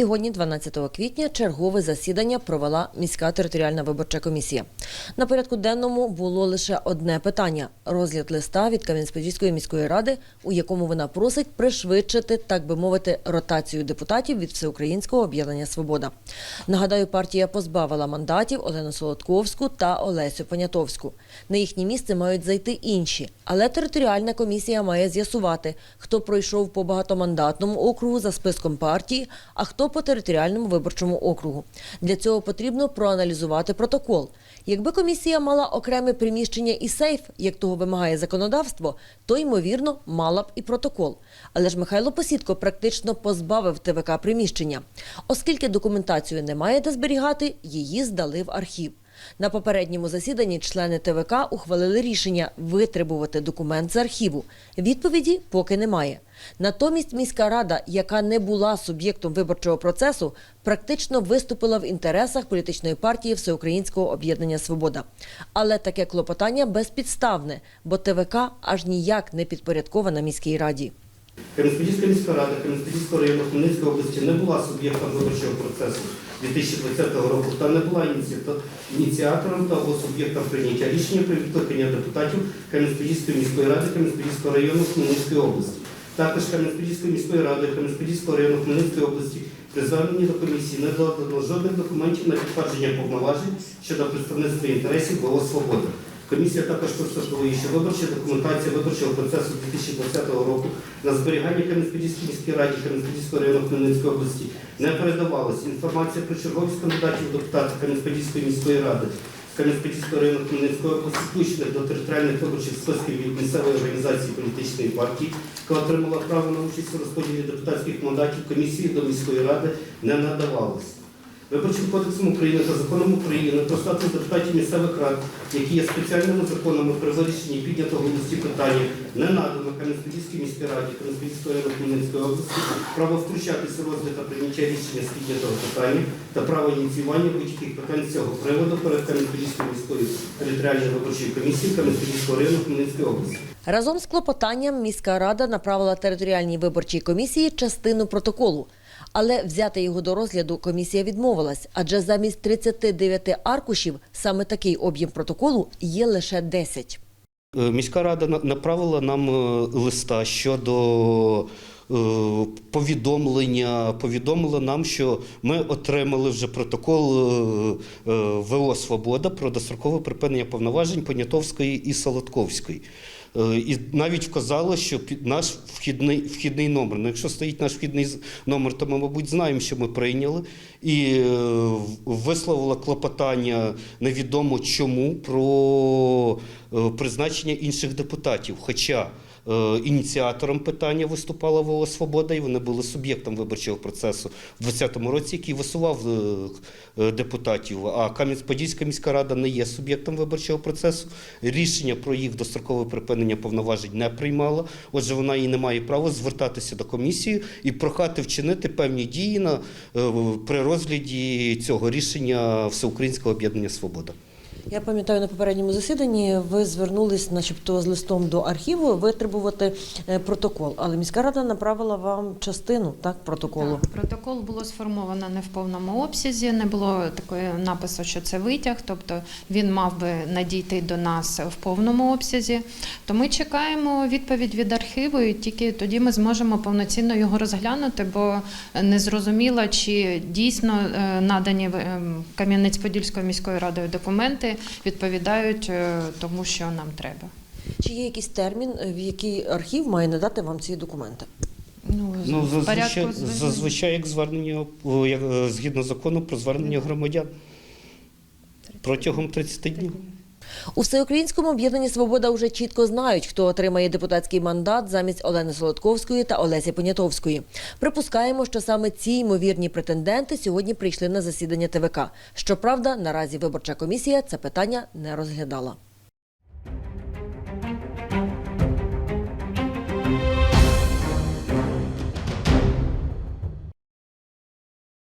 Сьогодні, 12 квітня, чергове засідання провела міська територіальна виборча комісія. На порядку денному було лише одне питання розгляд листа від Кам'янець-Подільської міської ради, у якому вона просить пришвидшити, так би мовити, ротацію депутатів від Всеукраїнського об'єднання Свобода. Нагадаю, партія позбавила мандатів Олену Солодковську та Олесю Понятовську. На їхнє місце мають зайти інші, але територіальна комісія має з'ясувати, хто пройшов по багатомандатному округу за списком партії, а хто по територіальному виборчому округу. Для цього потрібно проаналізувати протокол. Якби комісія мала окреме приміщення і сейф, як того вимагає законодавство, то ймовірно мала б і протокол. Але ж Михайло Посідко практично позбавив ТВК приміщення, оскільки документацію немає де зберігати, її здали в архів. На попередньому засіданні члени ТВК ухвалили рішення витребувати документ з архіву. Відповіді поки немає. Натомість міська рада, яка не була суб'єктом виборчого процесу, практично виступила в інтересах політичної партії Всеукраїнського об'єднання Свобода. Але таке клопотання безпідставне, бо ТВК аж ніяк не підпорядкована міській раді. Кам'янець-Подільська міська рада Кам'янець-Подільського району Хмельницької області не була суб'єктом виборчого процесу 2020 року та не була ініціатором та суб'єктом прийняття рішення про відкликання депутатів Кам'янець-Подільської міської ради Кам'янець-Подільського району Хмельницької області. Також Кам'янець-Подільської міської ради Кам'янець-Подільського району Хмельницької області при до комісії не додано жодних документів на підтвердження повноважень щодо представництва інтересів ВО «Свобода». Комісія також констатує, що виборча документація виборчого процесу 2020 року на зберігання Кам'янець-Подільській міській раді Кам'янець-Подільського району Хмельницької області не передавалась. Інформація про черговість кандидатів в депутати Кам'янець-Подільської міської ради Кам'янець-Подільського району Хмельницької області, включених до територіальних виборчих списків від місцевої організації політичної партії, яка отримала право на участь у розподілі депутатських мандатів комісії до міської ради, не надавалось. Виборчим кодексом України та законом України про статус депутатів місцевих рад, які є спеціальними законами при вирішенні піднятого листі питання, не надано Кам'янець-Подільській міській раді Кам'янець-Подільської району області право втручатися у розгляд та прийняття рішення з піднятого питання та право ініціювання будь-яких питань з цього приводу перед Кам'янець-Подільською міською територіальною виборчою комісією Кам'янець-Подільського району Хмельницької області. Разом з клопотанням міська рада направила територіальній виборчій комісії частину протоколу. Але взяти його до розгляду комісія відмовилась, адже замість 39 аркушів саме такий об'єм протоколу є лише 10. Е, Міська рада на- направила нам е, листа щодо е, повідомлення. Повідомила нам, що ми отримали вже протокол ВО Свобода про дострокове припинення повноважень Понятовської і Солодковської. Е, І навіть вказало, що під- наш вхідний, вхідний номер. Ну, якщо стоїть наш вхідний номер, то ми, мабуть, знаємо, що ми прийняли. І е, висловила клопотання невідомо чому про е, призначення інших депутатів. Хоча ініціатором питання виступала ВО Свобода, і вони були суб'єктом виборчого процесу в 2020 році, який висував е, е, депутатів. А Кам'янець-Подільська міська рада не є суб'єктом виборчого процесу. Рішення про їх дострокове припинення повноважень не приймала. Отже, вона і не має права звертатися до комісії і прохати вчинити певні дії на е, при розгляді цього рішення Всеукраїнського об'єднання Свобода. Я пам'ятаю на попередньому засіданні ви звернулись, начебто, з листом до архіву витребувати е, протокол, але міська рада направила вам частину так протоколу. Так, протокол було сформовано не в повному обсязі, не було такої напису, що це витяг, тобто він мав би надійти до нас в повному обсязі. То ми чекаємо відповідь від архіву, і тільки тоді ми зможемо повноцінно його розглянути, бо не зрозуміло, чи дійсно е, надані е, Кам'янець-Подільською міською радою документи відповідають е, тому, що нам треба. Чи є якийсь термін, е, в який архів має надати вам ці документи? Ну, Ну, зазвичай, зазвичай як звернення як, е, згідно закону про звернення громадян протягом 30 днів. У всеукраїнському об'єднанні Свобода вже чітко знають, хто отримає депутатський мандат замість Олени Солодковської та Олесі Понятовської. Припускаємо, що саме ці ймовірні претенденти сьогодні прийшли на засідання ТВК. Щоправда, наразі виборча комісія це питання не розглядала.